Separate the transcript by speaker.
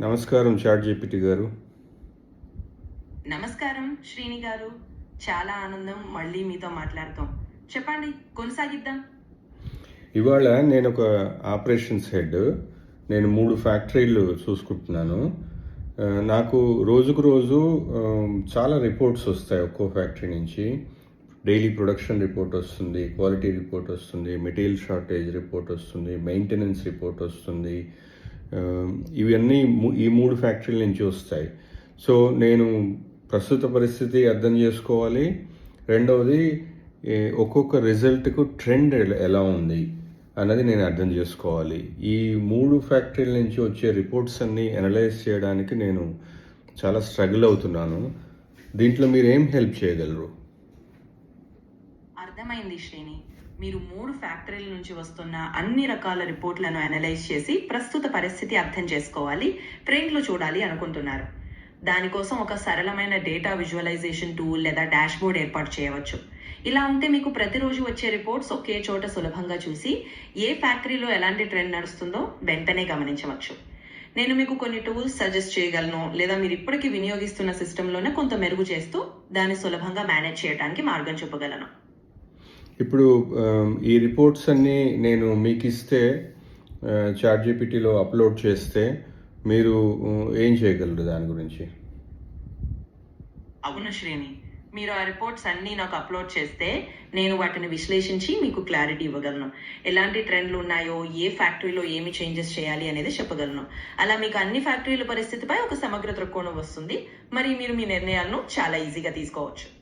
Speaker 1: నమస్కారం chat GPT గారు.
Speaker 2: నమస్కారం శ్రీని గారు. చాలా ఆనందం మళ్ళీ మీతో మాట్లాడతాం. చెప్పండి కొనసాగిద్దాం.
Speaker 1: ఇవాళ నేను ఒక ఆపరేషన్స్ హెడ్ నేను మూడు ఫ్యాక్టరీలు చూసుకుంటున్నాను. నాకు రోజుకు రోజు చాలా రిపోర్ట్స్ వస్తాయి ఒక్కో ఫ్యాక్టరీ నుంచి. డైలీ ప్రొడక్షన్ రిపోర్ట్ వస్తుంది క్వాలిటీ రిపోర్ట్ వస్తుంది మెటీరియల్ షార్టేజ్ రిపోర్ట్ వస్తుంది మెయింటెనెన్స్ రిపోర్ట్ వస్తుంది Um, ఇవన్నీ ఈ మూడు ఫ్యాక్టరీల నుంచి వస్తాయి. సో నేను ప్రస్తుత పరిస్థితి అర్థం చేసుకోవాలి. రెండవది ఒక్కొక్క రిజల్ట్కు ట్రెండ్ ఎలా ఉంది అన్నది నేను అర్థం చేసుకోవాలి. ఈ మూడు ఫ్యాక్టరీల నుంచి వచ్చే రిపోర్ట్స్ అన్నీ అనలైజ్ చేయడానికి నేను చాలా స్ట్రగుల్ అవుతున్నాను. దీంట్లో మీరు ఏం హెల్ప్ చేయగలరు?
Speaker 2: అర్థమైంది శ్రేణి మీరు మూడు ఫ్యాక్టరీల నుంచి వస్తున్న అన్ని రకాల రిపోర్ట్లను అనలైజ్ చేసి ప్రస్తుత పరిస్థితి అర్థం చేసుకోవాలి ట్రెండ్లు చూడాలి అనుకుంటున్నారు. దానికోసం ఒక సరళమైన డేటా విజువలైజేషన్ టూల్ లేదా డాష్బోర్డ్ ఏర్పాటు చేయవచ్చు. ఇలా ఉంటే మీకు ప్రతిరోజు వచ్చే రిపోర్ట్స్ ఒకే చోట సులభంగా చూసి ఏ ఫ్యాక్టరీలో ఎలాంటి ట్రెండ్ నడుస్తుందో వెంటనే గమనించవచ్చు. నేను మీకు కొన్ని టూల్స్ సజెస్ట్ చేయగలను లేదా మీరు ఇప్పటికీ వినియోగిస్తున్న సిస్టంలోనే కొంత మెరుగు చేస్తూ దాన్ని సులభంగా మేనేజ్ చేయడానికి మార్గం చూపగలను.
Speaker 1: ఇప్పుడు ఈ రిపోర్ట్స్ అన్నీ నేను మీకు ఇస్తే చాట్ జీపీటీలో అప్లోడ్ చేస్తే మీరు ఏం చేయగలరు దాని గురించి?
Speaker 2: అవును శ్రేణి మీరు ఆ రిపోర్ట్స్ అన్నీ నాకు అప్లోడ్ చేస్తే నేను వాటిని విశ్లేషించి మీకు క్లారిటీ ఇవ్వగలను. ఎలాంటి ట్రెండ్లు ఉన్నాయో ఏ ఫ్యాక్టరీలో ఏమి చేంజెస్ చేయాలి అనేది చెప్పగలను. అలా మీకు అన్ని ఫ్యాక్టరీల పరిస్థితిపై ఒక సమగ్ర దృక్కోణం వస్తుంది. మరి మీరు మీ నిర్ణయాలను చాలా ఈజీగా తీసుకోవచ్చు.